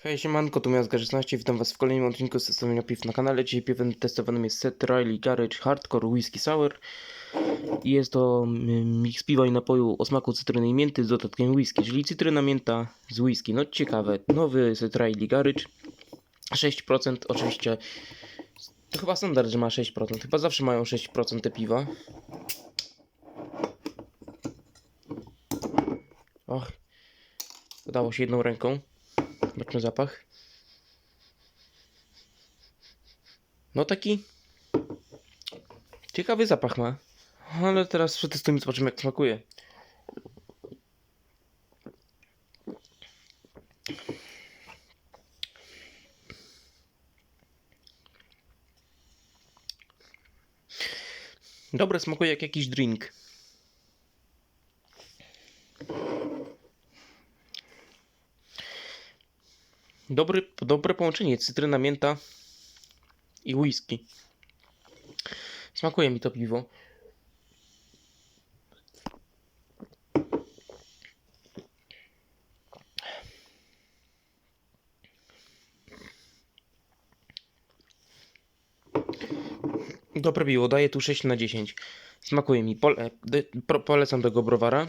Hej siemanko, tu Miazga 16, witam was w kolejnym odcinku z testowania piw na kanale. Dzisiaj piwem testowanym jest Set Riley Garage Hardcore Whisky Sour. Jest to mm, miks piwa i napoju o smaku cytryny i mięty z dodatkiem whisky, czyli cytryna mięta z whisky. No ciekawe, nowy Set Riley Garage. 6% oczywiście. To chyba standard, że ma 6%. Chyba zawsze mają 6% te piwa. Och, udało się jedną ręką. Zobaczmy zapach. No taki ciekawy zapach ma. Ale teraz przetestujmy, zobaczymy jak smakuje. Dobre, smakuje jak jakiś drink. Dobry, dobre połączenie cytryna, mięta i whisky. Smakuje mi to piwo. Dobre piwo, daję tu 6 na 10. Smakuje mi. Pole, polecam tego browara.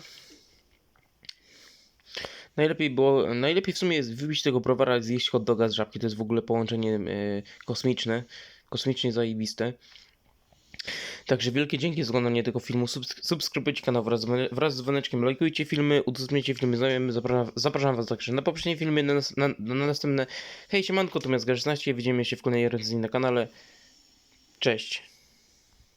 Najlepiej było, najlepiej w sumie jest wybić tego browara i zjeść hot doga z żabki. To jest w ogóle połączenie e, kosmiczne, kosmicznie zajebiste. Także wielkie dzięki za oglądanie tego filmu. Subsk- subskrybujcie kanał wraz wraz z dzwoneczkiem, lajkujcie filmy, udostępniajcie filmy. Zapraszam, zapraszam was także na poprzednie filmy, na, na, na następne. Hej, siemanko, tu Miazga 16, widzimy się w kolejnej recenzji na kanale. Cześć.